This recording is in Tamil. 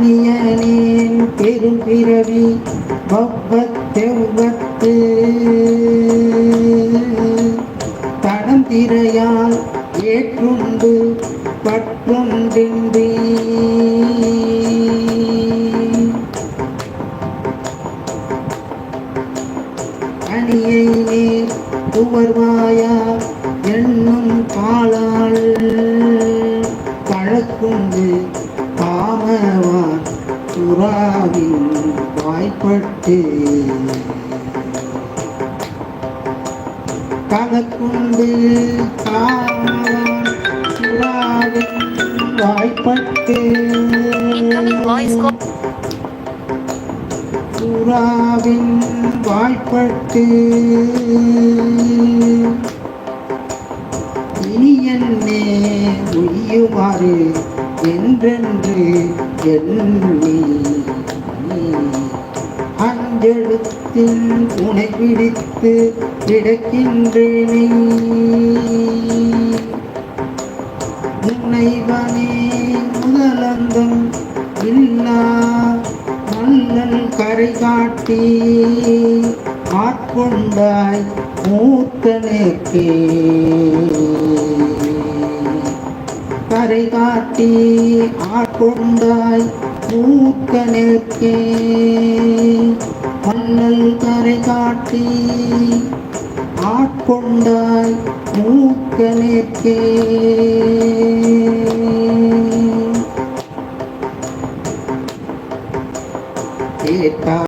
அந்நியனேன் பெரும்பிறவி பவ்வத்தெவ்வத்து தடம் திரையால் ஏற்றுண்டு பற்றுண்டின்றி அணியை நீர் துவர்வாயா என்னும் பாலாள் பழக்குண்டு காமவான் புறாவின் வாய்ப்பட்டு கலக்குண்டு புறாவின் வாய்ப்பட்டு. புறாவின் வாய்ப்பட்டு. இனி என்னே உய்யுமாறு என்றென்று எண்ணி அஞ்செழுத்தில் உனை பிடித்து கிடக்கின்றேனே. முனைவனே முதலந்தம் இல்லா மல்லல் கரை காட்டி ஆட்கொண்டாய் மூத்தனேக்கே கரை காட்டி ஆட்கொண்டாய் மூக்க நிற்கே மன்னல் கரை காட்டி ஆட்கொண்டாய் மூக்க நிற்கே கேட்டா